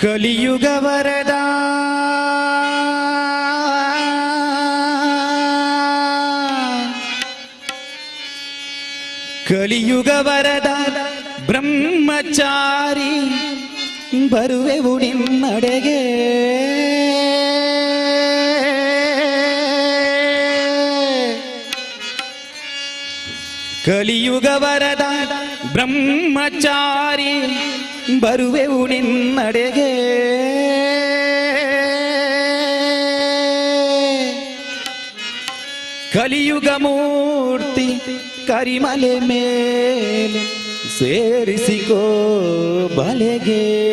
ಕಲಿಯುಗ ವರದ ಕಲಿಯುಗ ವರದ ಬ್ರಹ್ಮಚಾರಿ ಬರುವೆವು ನಿನ್ನಡೆಗೆ ಕಲಿಯುಗ ವರದ ಬ್ರಹ್ಮಚಾರಿ ಬರುವೆವು ನಿನ್ನಡೆಗೆ. ಕಲಿಯುಗ ಮೂರ್ತಿ ಕರಿಮಲೆ ಮೇಲೆ ಸೇರಿಸಿಕೋ ಬಲೆಗೆ.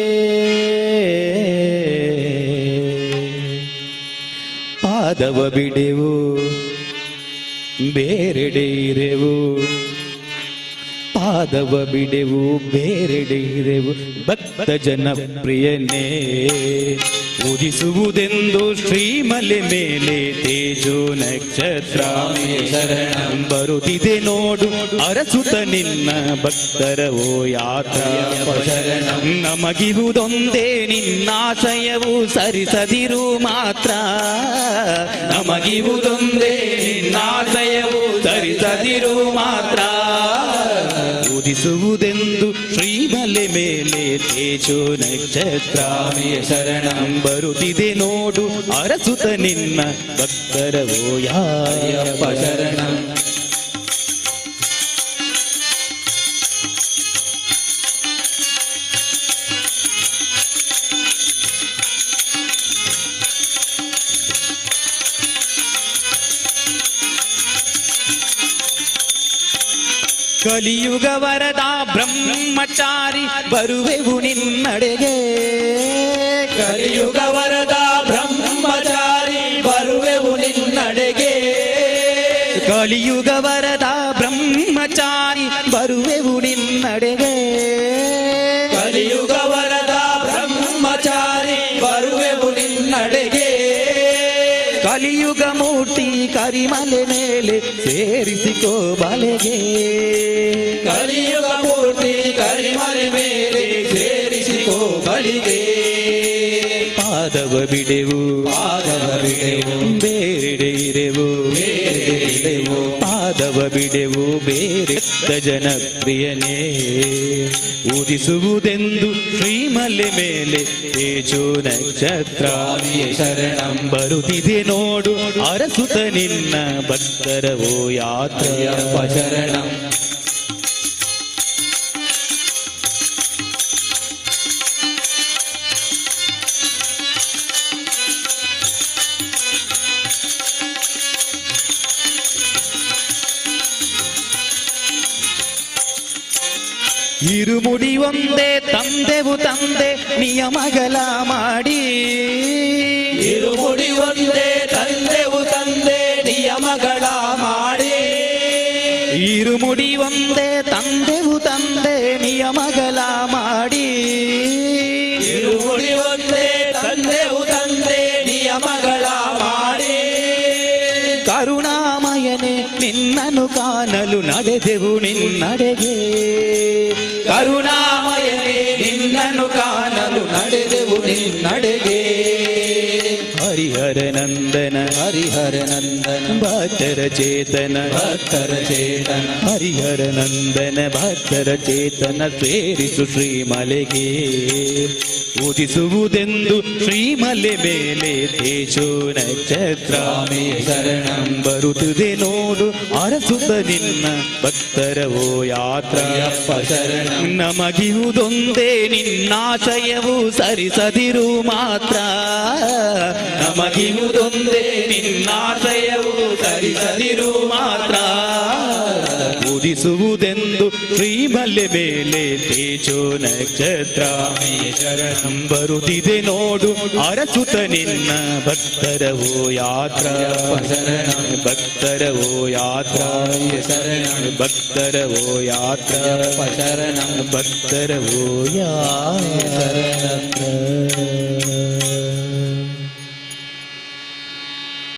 ಪಾದವ ಬಿಡೆವು ಬೇರೆಡೆ ಇರೆವು ಪಾದವ ಬಿಡೆವು ಬೇರೆಡೆ ಇರೆವು ಭಕ್ತ ಜನಪ್ರಿಯನೇ ಉದಿಸುವುದೆಂದು ಶ್ರೀಮಲೆ ಮೇಲೆ ತೇಜೋ ನಕ್ಷತ್ರ. ಬರುತ್ತಿದೆ ನೋಡು, ಅರಸುತ ನಿನ್ನ ಭಕ್ತರ ಓ ಯಾತ್ರ. ನಮಗಿರುವುದೊಂದೇ ನಿನ್ನಾಶಯವು ಸರಿಸದಿರು ಮಾತ್ರ. ನಮಗಿರುವುದೊಂದೇ ನಿನ್ನಾಶಯವು ಸರಿಸದಿರು ಮಾತ್ರ. ಉದಿಸುವುದೆಂದು ಶ್ರೀಮಲೆ ಮೇಲೆ ತೇಜೋ ನಕ್ಷತ್ರಾಮಿಯ ಶರಣಂ ಬರುತ್ತಿದೆ ನೋಡು ಅರಸುತ ನಿನ್ನ ಭಕ್ತರವೋ ಯಾಯಪ್ಪ ಶರಣಂ. ಕಲಿಯುಗ ವರದ ಬ್ರಹ್ಮಚಾರಿ ಬರುವೆವು ನಿನ್ನಡೆಗೆ. ಕಲಿಯುಗ ವರದ ಬ್ರಹ್ಮಚಾರಿ ಬರುವೆವು ನಿನ್ನಡೆಗೆ. ಕಲಿಯುಗ ವರದ ಬ್ರಹ್ಮಚಾರಿ ಬರುವೆವು ನಿನ್ನಡೆಗೆ. ಕಲಿಯುಗ ಮೂರ್ತಿ ಕರಿಮಲೆ ಮೇಲೆ ಸೇರಿಸಿಕೋ ಬಲೆಗೆ ಕಲಿಯುಗ ಮೂರ್ತಿ ಕರಿಮಲೆ ಮೇಲೆ ಸೇರಿಸಿಕೋ ಬಳಿಗೆ ಪಾದವ ಬಿಡೆವು ಪಾದವ ಬಿಡೆವು ಪಾದವ ಬಿಡೆವು ಬೇರೆ ಜನಪ್ರಿಯನೇ. ಊದಿಸುವುದೆಂದು ಶ್ರೀಮಲೆ ಮೇಲೆ ತೇಜೋ ನಕ್ಷತ್ರ ಶರಣಂ ಬರುತ್ತಿದೆ ನೋಡು. ಅರಸುತ ನಿನ್ನ ಭಕ್ತರವೋ ಯಾತ್ರೆಯ ಶರಣಂ. ಇರುಮುಡಿ ಒಂದೇ ತಂದೆವು ತಂದೆ ನಿಯಮಗಳ ಮಾಡಿ ಇರುಮುಡಿ ಒಂದೇ ತಂದೆವು ತಂದೆ ನಿಯಮಗಳ ಮಾಡಿ ಇರುಮುಡಿ ಒಂದೇ ತಂದೆವು ತಂದೆ ನಿಯಮಗಳ ಮಾಡಿ ಇರುಮುಡಿ ಒಂದೇ ತಂದೆವು ತಂದೆ ನಿಯಮಗಳ ಮಾಡಿ ಕರುಣಾಮಯನೆ ನಿನ್ನನು ಕಾಣಲು ನಡೆದೆವು ನಿನ್ನಡೆಗೆ. ಕರುಣಾಮಯನೇ ನಿನ್ನನು ಕಾಣಲು ನಡೆದೆವು ನಿನ್ನಡೆಗೆ. ಹರಿಹರ ನಂದನ ಹರಿಹರ ನಂದನ ಭಕ್ತರ ಚೇತನ ಭಕ್ತರ ಚೇತನ. ಹರಿಹರ ನಂದನ ಭಕ್ತರ ಚೇತನ ಸೇರಿಸು ಶ್ರೀಮಲೆಗೆ. ಉದಿಸುವುದೆಂದು ಶ್ರೀಮಲೆ ಮೇಲೆ ತೇಜೋ ನಕ್ಷತ್ರ ಶರಣಂ ಬರುತ್ತದೆ ನೋಡು ಅರಸುತ್ತ ನಿನ್ನ ಭಕ್ತರ ಓ ಯಾತ್ರ. ಶರಣ ಶರಣಂ. ನಮಗಿರುವುದೊಂದೇ ನಿನ್ನಾಶಯವು ಸರಿಸದಿರು ಮಾತ್ರ. ನಮಗಿರುವುದೊಂದೇ ನಿನ್ನಾಶಯವು ಸರಿಸದಿರು ಮಾತ್ರ. ಕುದಿಸುವುದೆಂದು ಶ್ರೀ ಮಲ್ಲೆ ಮೇಲೆ ತೇಜೋ ನಕ್ಷತ್ರ. ಬರುತ್ತಿದೆ ನೋಡು ಅರಚುತ ನಿನ್ನ ಭಕ್ತರವೋ ಯಾತ್ರ. ಭಕ್ತರ ಓ ಯಾತ್ರ. ಶರಣಂ ಭಕ್ತರವೋ ಯಾತ್ರ. ಭಕ್ತರ ಓ ಯಾತ್ರ.